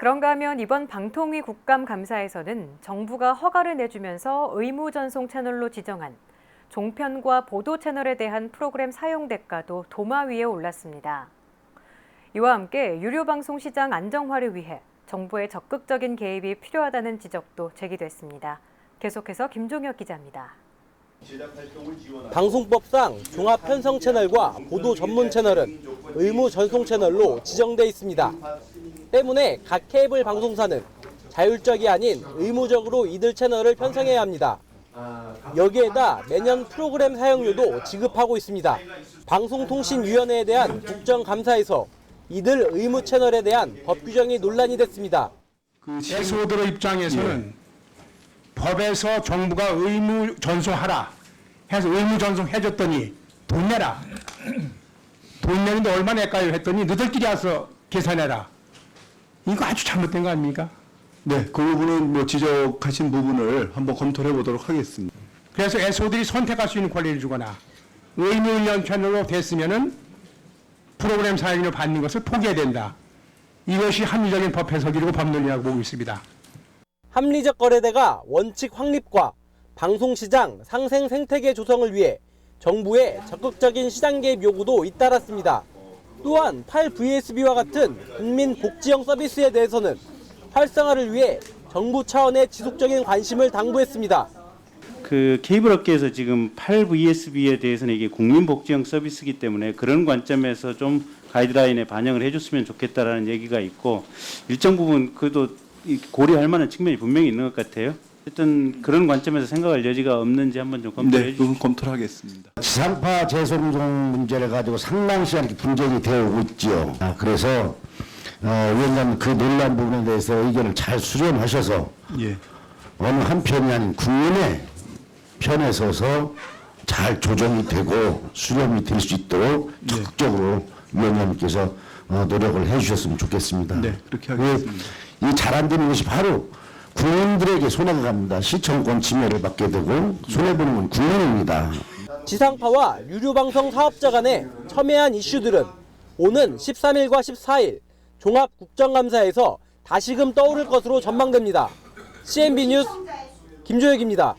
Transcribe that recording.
그런가 하면 이번 방통위 국감 감사에서는 정부가 허가를 내주면서 의무 전송 채널로 지정한 종편과 보도 채널에 대한 프로그램 사용 대가도 도마 위에 올랐습니다. 이와 함께 유료 방송 시장 안정화를 위해 정부의 적극적인 개입이 필요하다는 지적도 제기됐습니다. 계속해서 김종혁 기자입니다. 방송법상 종합 편성 채널과 보도 전문 채널은 의무 전송 채널로 지정돼 있습니다. 때문에 각 케이블 방송사는 자율적이 아닌 의무적으로 이들 채널을 편성해야 합니다. 여기에다 매년 프로그램 사용료도 지급하고 있습니다. 방송통신위원회에 대한 국정감사에서 이들 의무 채널에 대한 법 규정이 논란이 됐습니다. 그 SO들의 입장에서는 법에서 정부가 의무 전송하라 해서 의무 전송해줬더니 돈 내라. 돈 내는데 얼마 낼까요? 했더니 너들끼리 와서 계산해라. 이거 아주 잘못된 거 아닙니까? 네, 그 부분은 뭐 지적하신 부분을 한번 검토해 보도록 하겠습니다. 그래서 SO들이 선택할 수 있는 권리를 주거나 의무 1년 채널로 됐으면은 프로그램 사용료 받는 것을 포기해야 된다. 이것이 합리적인 법 해석이고 법 논리라고 보고 있습니다. 합리적 거래대가 원칙 확립과 방송시장 상생 생태계 조성을 위해 정부의 적극적인 시장 개입 요구도 잇따랐습니다. 또한 8VSB와 같은 국민 복지형 서비스에 대해서는 활성화를 위해 정부 차원의 지속적인 관심을 당부했습니다. 그 케이블 업계에서 지금 8VSB에 대해서는 이게 국민복지형 서비스이기 때문에 그런 관점에서 좀 가이드라인에 반영을 해줬으면 좋겠다라는 얘기가 있고 일정 부분 그도 이 고려할 만한 측면이 분명히 있는 것 같아요. 어쨌든 그런 관점에서 생각할 여지가 없는지 한번 좀 검토해 네, 주시죠. 그건 검토를 하겠습니다. 지상파 재송송 문제를 가지고 상당 시간 이렇게 분쟁이 되어 오고 있지요. 아, 그래서 어, 위원장 그 논란 부분에 대해서 의견을 잘 수렴하셔서 예. 어느 한 편이 아닌 국민의 편에 서서 잘 조정이 되고 수렴이 될 수 있도록 적극적으로 위원장님께서 어, 노력을 해주셨으면 좋겠습니다. 네, 그렇게 그, 하겠습니다. 이 잘 안 되는 것이 바로 국민들에게 손해가 갑니다. 시청권 침해를 받게 되고 손해보는 건 국민입니다. 지상파와 유료방송 사업자 간의 첨예한 이슈들은 오는 13일과 14일 종합 국정감사에서 다시금 떠오를 것으로 전망됩니다. CNB 뉴스 김조혁입니다.